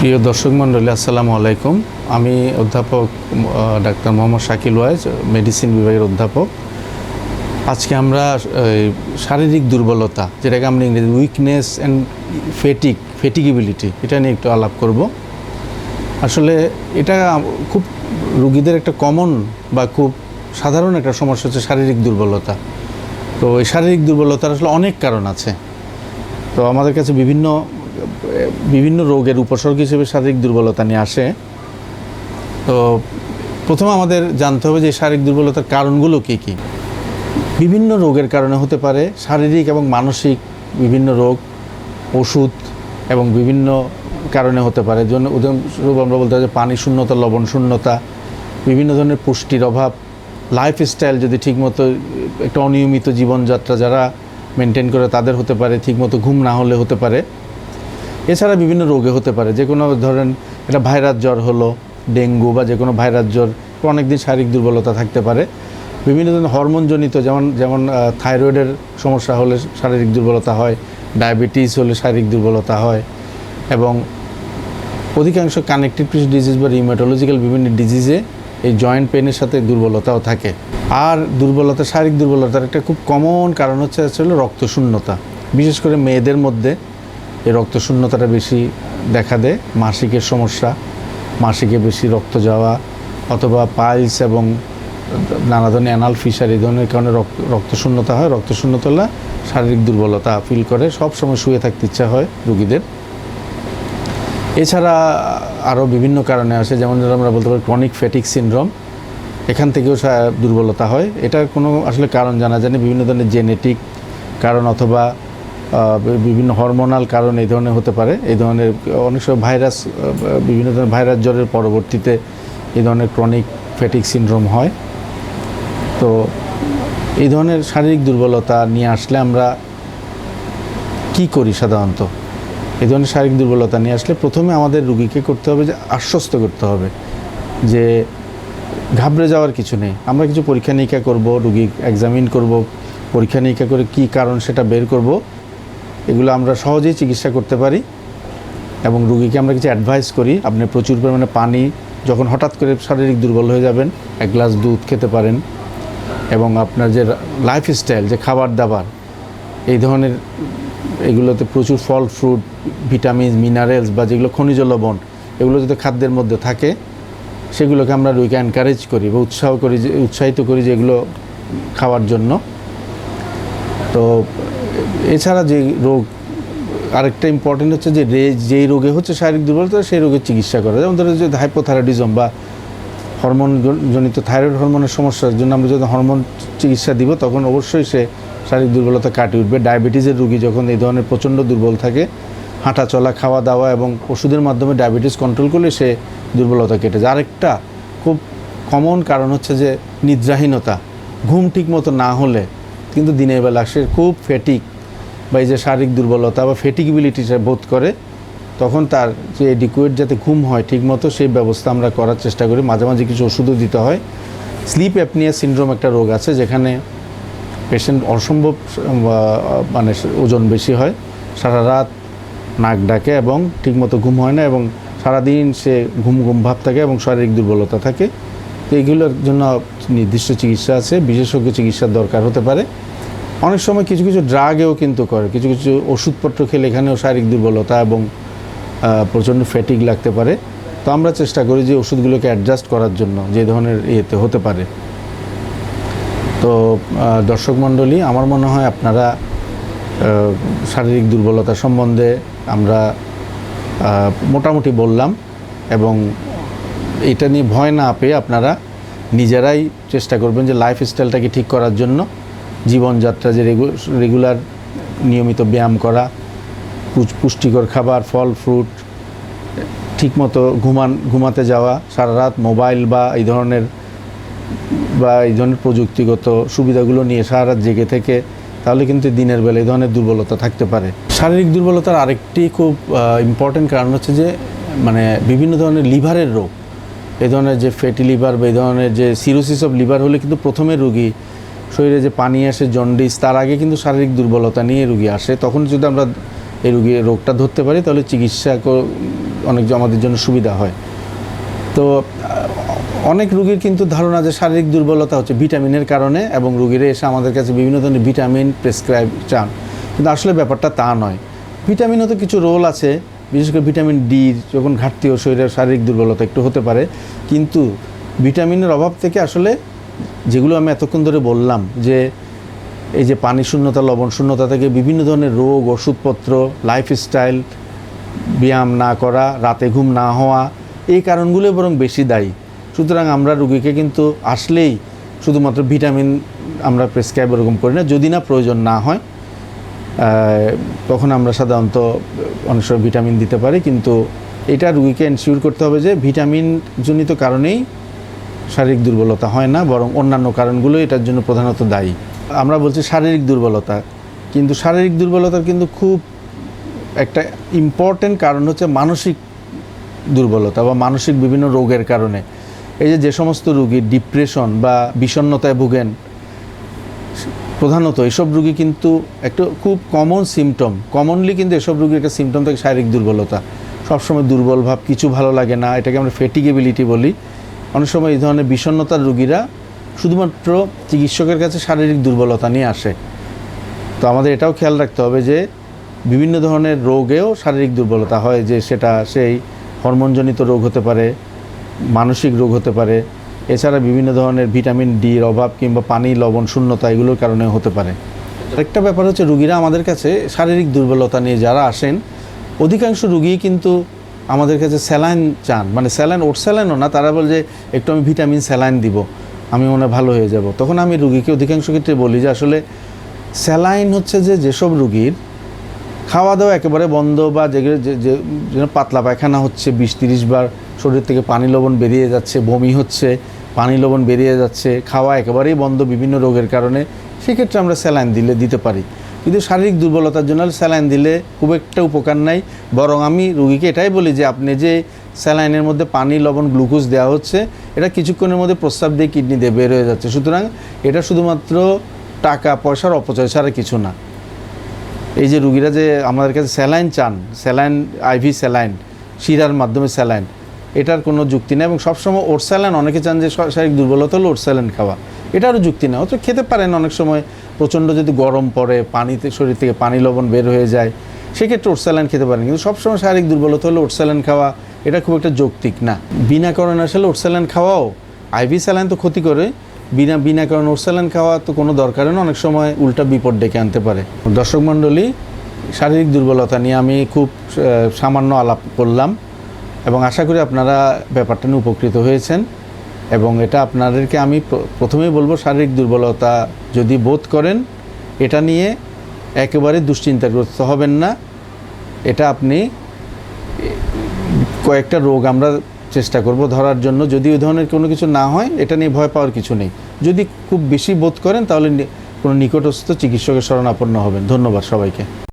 প্রিয় দর্শক মণ্ডলী, আসসালামু আলাইকুম। আমি অধ্যাপক ডাক্তার মোহাম্মদ শাকিল ওয়াইজ, মেডিসিন বিভাগের অধ্যাপক। আজকে আমরা শারীরিক দুর্বলতা, যেটাকে আমরা ইংরেজি উইকনেস অ্যান্ড ফেটিক ফেটিকিবিলিটি এটা নিয়ে একটু আলাপ করব। আসলে এটা খুব রুগীদের একটা কমন বা খুব সাধারণ একটা সমস্যা হচ্ছে শারীরিক দুর্বলতা। তো এই শারীরিক দুর্বলতার আসলে অনেক কারণ আছে। তো আমাদের কাছে বিভিন্ন বিভিন্ন রোগের উপসর্গ হিসেবে শারীরিক দুর্বলতা নিয়ে আসে। তো প্রথমে আমাদের জানতে হবে যে শারীরিক দুর্বলতার কারণগুলো কী কী। বিভিন্ন রোগের কারণে হতে পারে, শারীরিক এবং মানসিক বিভিন্ন রোগ, ওষুধ এবং বিভিন্ন কারণে হতে পারে। উদাহরণস্বরূপ আমরা বলতে পারি পানি শূন্যতা, লবণ শূন্যতা, বিভিন্ন ধরনের পুষ্টির অভাব লাইফস্টাইল যদি ঠিকমতো একটা অনিয়মিত জীবনযাত্রা যারা মেনটেন করে তাদের হতে পারে, ঠিকমতো ঘুম না হলে হতে পারে। এছাড়া বিভিন্ন রোগে হতে পারে। যে কোনো ধরেন এটা ভাইরাস জ্বর হলো, ডেঙ্গু বা যে কোনো ভাইরাস জ্বর অনেক দিন শারীরিক দুর্বলতা থাকতে পারে। বিভিন্ন ধরনের হরমোনজনিত যেমন যেমন থাইরয়েডের সমস্যা হলে শারীরিক দুর্বলতা হয়, ডায়াবেটিস হলে শারীরিক দুর্বলতা হয় এবং অধিকাংশ কানেক্টিভ টিস্যু ডিজিজ বা রিউমেটোলজিক্যাল বিভিন্ন ডিজিজে এই জয়েন্ট পেনের সাথে দুর্বলতাও থাকে। আর দুর্বলতা, শারীরিক দুর্বলতার একটা খুব কমন কারণ হচ্ছে আসলে রক্তশূন্যতা। বিশেষ করে মেয়েদের মধ্যে এই রক্তশূন্যতাটা বেশি দেখা দেয়, মাসিকের সমস্যা, মাসিকে বেশি রক্ত যাওয়া, অথবা পাইলস এবং নানা ধরনের অ্যানাল ফিশার, এই ধরনের কারণে রক্ত রক্তশূন্যতা হয়। রক্তশূন্যতা শারীরিক দুর্বলতা ফিল করে সব সময় শুয়ে থাকতে ইচ্ছা হয় রুগীদের। এছাড়া আরও বিভিন্ন কারণে আসে, যেমন আমরা বলতে পারি ক্রনিক ফ্যাটিক সিনড্রোম এখান থেকেও দুর্বলতা হয়। এটার কোনো আসলে কারণ জানা যায় না বিভিন্ন ধরনের জেনেটিক কারণ অথবা বিভিন্ন হরমোনাল কারণ এই ধরনের হতে পারে। এই ধরনের, অনেক সময় ভাইরাস বিভিন্ন ধরনের ভাইরাস জ্বরের পরবর্তীতে এই ধরনের ক্রনিক ফ্যাটিক সিনড্রোম হয়। তো এই ধরনের শারীরিক দুর্বলতা নিয়ে আসলে আমরা কি করি সাধারণত? এই ধরনের শারীরিক দুর্বলতা নিয়ে আসলে প্রথমে আমাদের রুগীকে করতে হবে যে আশ্বস্ত করতে হবে যে ঘাবড়ে যাওয়ার কিছু নেই। আমরা কিছু পরীক্ষা নিরীক্ষা করব, রুগী এক্সামিন করব পরীক্ষা নিরীক্ষা করে কি কারণ সেটা বের করব। এগুলো আমরা সহজেই চিকিৎসা করতে পারি এবং রুগীকে আমরা কিছু অ্যাডভাইস করি। আপনি প্রচুর পরিমাণে পানি, যখন হঠাৎ করে শারীরিক দুর্বল হয়ে যাবেন, এক গ্লাস দুধ খেতে পারেন এবং আপনার যে লাইফস্টাইল যে খাবার দাবার এই ধরনের এগুলোতে প্রচুর ফল ফ্রুট ভিটামিন মিনারেলস বা যেগুলো খনিজ লবণ, এগুলো যদি খাদ্যের মধ্যে থাকে, সেগুলোকে আমরা রুইকে এনকারেজ করি বা উৎসাহ করি যে, উৎসাহিত করি যে এগুলো খাওয়ার জন্য। তো এছাড়া যে রোগ, আরেকটা ইম্পর্টেন্ট হচ্ছে যে যেই রোগে হচ্ছে শারীরিক দুর্বলতা, সেই রোগের চিকিৎসা করা। যেমন ধরো যে হাইপোথাইরয়েডিজম বা হরমোন জনিত থাইরয়েড হরমোনের সমস্যার জন্য আমরা যখন হরমোন চিকিৎসা দিব, তখন অবশ্যই সে শারীরিক দুর্বলতা কাটিয়ে উঠবে। ডায়াবেটিসের রোগী যখন এই ধরনের প্রচণ্ড দুর্বল থাকে হাঁটা চলা খাওয়া দাওয়া এবং ওষুধের মাধ্যমে ডায়াবেটিস কন্ট্রোল করলে সে দুর্বলতা কেটে যায়। আরেকটা খুব কমন কারণ হচ্ছে যে নিদ্রাহীনতা। ঘুম ঠিক মতো না হলে কিন্তু দিনের বেলা সে খুব ফেটিক বা এই যে শারীরিক দুর্বলতা বা ফেটিকিবিলিটি বোধ করে, তখন তার যে এডিকুয়েট যাতে ঘুম হয় ঠিকমতো সেই ব্যবস্থা আমরা করার চেষ্টা করি। মাঝে মাঝে কিছু ওষুধও দিতে হয়। স্লিপ অ্যাপনিয়া সিন্ড্রোম একটা রোগ আছে যেখানে পেশেন্ট অসম্ভব মানে ওজন বেশি হয়। সারা রাত নাক ডাকে এবং ঠিকমতো ঘুম হয় না এবং সারাদিন সে ঘুম ঘুম ভাব থাকে এবং শারীরিক দুর্বলতা থাকে। তো এইগুলোর জন্য নির্দিষ্ট চিকিৎসা আছে। বিশেষজ্ঞ চিকিৎসার দরকার হতে পারে। অনেক সময় কিছু কিছু ড্রাগেও কিন্তু করে, কিছু কিছু ওষুধপত্র খেলে এখানেও শারীরিক দুর্বলতা এবং প্রচণ্ড ফ্যাটিক লাগতে পারে। তো আমরা চেষ্টা করি যে ওষুধগুলোকে অ্যাডজাস্ট করার জন্য, যে ধরনের ইয়েতে হতে পারে। তো দর্শক মণ্ডলী, আমার মনে হয় আপনারা শারীরিক দুর্বলতা সম্বন্ধে আমরা মোটামুটি বললাম এবং এটা নিয়ে ভয় না পেয়ে আপনারা নিজেরাই চেষ্টা করবেন যে লাইফ স্টাইলটাকে ঠিক করার জন্য। জীবনযাত্রা যে রেগুলার নিয়মিত ব্যায়াম করা পুষ্টিকর খাবার, ফল ফ্রুট ঠিকমতো ঘুমান ঘুমাতে যাওয়া, সারা রাত মোবাইল বা এই ধরনের, বা এই ধরনের প্রযুক্তিগত সুবিধাগুলো নিয়ে সারা রাত জেগে থেকে, তাহলে কিন্তু দিনের বেলা এই ধরনের দুর্বলতা থাকতে পারে। শারীরিক দুর্বলতার আরেকটি খুব ইম্পর্টেন্ট কারণ হচ্ছে যে মানে বিভিন্ন ধরনের লিভারের রোগ, এই ধরনের যে ফ্যাটি লিভার বা এই ধরনের যে সিরোসিস অফ লিভার হলে কিন্তু প্রথমে রুগী শরীরে যে পানি আসে জন্ডিস তার আগে কিন্তু শারীরিক দুর্বলতা নিয়ে রুগী আসে। তখন যদি আমরা এই রুগী, রোগটা ধরতে পারি, তাহলে চিকিৎসা অনেক আমাদের জন্য সুবিধা হয়। তো অনেক রুগীর কিন্তু ধারণা যে শারীরিক দুর্বলতা হচ্ছে ভিটামিনের কারণে এবং রুগীরা এসে আমাদের কাছে বিভিন্ন ধরনের ভিটামিন প্রেসক্রাইব চান। কিন্তু আসলে ব্যাপারটা তা নয়। ভিটামিনও তো কিছু রোল আছে, বিশেষ করে ভিটামিন ডি যখন ঘাটতি ও শরীরের শারীরিক দুর্বলতা একটু হতে পারে। কিন্তু ভিটামিনের অভাব থেকে আসলে যেগুলো আমি এতক্ষণ ধরে বললাম যে এই যে পানি শূন্যতা, লবণ শূন্যতা থেকে বিভিন্ন ধরনের রোগ, ওষুধপত্র লাইফস্টাইল ব্যায়াম না করা, রাতে ঘুম না হওয়া, এই কারণগুলো বরং বেশি দায়ী। সুতরাং আমরা রুগীকে কিন্তু আসলেই শুধুমাত্র ভিটামিন আমরা প্রেসক্রাইব এরকম করি না, যদি না প্রয়োজন না হয় তখন আমরা সাধারণত অনেক সময় ভিটামিন দিতে পারি, কিন্তু এটা রুগীকে এনশিওর করতে হবে যে ভিটামিন জনিত কারণেই শারীরিক দুর্বলতা হয় না, বরং অন্যান্য কারণগুলো এটার জন্য প্রধানত দায়ী। আমরা বলছি শারীরিক দুর্বলতা, কিন্তু শারীরিক দুর্বলতার কিন্তু খুব একটা ইম্পর্টেন্ট কারণ হচ্ছে মানসিক দুর্বলতা বা মানসিক বিভিন্ন রোগের কারণে। এই যে যে সমস্ত রুগী ডিপ্রেশন বা বিষণ্ণতায় ভুগেন, প্রধানত এসব রুগী কিন্তু একটা খুব কমন সিমটম কমনলি কিন্তু এসব রুগীর একটা সিমটম থাকে শারীরিক দুর্বলতা। সবসময় দুর্বল ভাব, কিছু ভালো লাগে না, এটাকে আমরা ফেটিগেবিলিটি বলি। অনেক সময় এই ধরনের বিষণ্ণতার রুগীরা শুধুমাত্র চিকিৎসকের কাছে শারীরিক দুর্বলতা নিয়ে আসে। তো আমাদের এটাও খেয়াল রাখতে হবে যে, বিভিন্ন ধরনের রোগেও শারীরিক দুর্বলতা হয় যে সেটা সেই হরমোনজনিত রোগ হতে পারে, মানসিক রোগ হতে পারে, এছাড়া বিভিন্ন ধরনের ভিটামিন ডির অভাব কিংবা পানি, লবণ, শূন্যতা এগুলোর কারণে হতে পারে। একটা ব্যাপার হচ্ছে রুগীরা আমাদের কাছে শারীরিক দুর্বলতা নিয়ে যারা আসেন, অধিকাংশ রুগী কিন্তু আমাদের কাছে স্যালাইন চান। মানে স্যালাইন ওট স্যালাইনও না, তারা বলে যে একটু আমি ভিটামিন স্যালাইন দিব, আমি মনে ভালো হয়ে যাব। তখন আমি রুগীকে অধিকাংশ ক্ষেত্রে বলি যে আসলে স্যালাইন হচ্ছে যে যেসব রুগীর খাওয়া দাওয়া একেবারে বন্ধ বা যেগুলো যে যে- পাতলা পায়খানা হচ্ছে, বিশ তিরিশ বার শরীর থেকে পানি লবণ বেরিয়ে যাচ্ছে, বমি হচ্ছে, পানি লবণ বেরিয়ে যাচ্ছে, খাওয়া একেবারেই বন্ধ বিভিন্ন রোগের কারণে, সেক্ষেত্রে আমরা স্যালাইন দিলে দিতে পারি। কিন্তু শারীরিক দুর্বলতার জন্য স্যালাইন দিলে খুব একটা উপকার নাই। বরং আমি রুগীকে এটাই বলি যে আপনি যে স্যালাইনের মধ্যে পানি, লবণ, গ্লুকোজ দেওয়া হচ্ছে, এটা কিছুক্ষণের মধ্যে প্রস্রাব দিয়ে কিডনি দিয়ে বের হয়ে যাচ্ছে। সুতরাং এটা শুধুমাত্র টাকা, পয়সার অপচয় ছাড়া কিছু না। এই যে রুগীরা যে আমাদের কাছে স্যালাইন চান, স্যালাইন, আইভি স্যালাইন, শিরার মাধ্যমে স্যালাইন এটার কোনো যুক্তি নেই এবং সবসময় ওট স্যালাইন অনেকে চান যে শারীরিক দুর্বলতা হলে ওট স্যালাইন খাওয়া। এটারও যুক্তি নেই, অথচ খেতে পারেন অনেক সময় প্রচণ্ড যদি গরম পড়ে, পানিতে, শরীর থেকে পানি লবণ বের হয়ে যায়, সেক্ষেত্রে ওট স্যালাইন খেতে পারেন। কিন্তু সবসময় শারীরিক দুর্বলতা হলে ওট স্যালাইন খাওয়া, এটা খুব একটা যৌক্তিক না। বিনা কারণে আসলে ওট স্যালাইন খাওয়াও, আইভি স্যালাইন তো ক্ষতি করে, বিনা বিনা কারণে ওট স্যালাইন খাওয়া তো কোনো দরকারই না, অনেক সময় উল্টা বিপদ ডেকে আনতে পারে। দর্শক মণ্ডলী, শারীরিক দুর্বলতা নিয়ে আমি খুব সামান্য আলাপ করলাম। এবং আশা করি আপনারা ব্যাপারটা নিয়ে উপকৃত হয়েছেন এবং এটা আপনাদেরকে আমি প্রথমেই বলব শারীরিক দুর্বলতা যদি বোধ করেন, এটা নিয়ে একেবারে দুশ্চিন্তাগ্রস্ত হবেন না। এটা আপনি কয়েকটা রোগ আমরা চেষ্টা করব ধরার জন্য। যদি ওই ধরনের কোনো কিছু না হয়, এটা নিয়ে ভয় পাওয়ার কিছু নেই। যদি খুব বেশি বোধ করেন, তাহলে কোনো নিকটস্থ চিকিৎসকের শরণাপন্ন হবেন। ধন্যবাদ সবাইকে।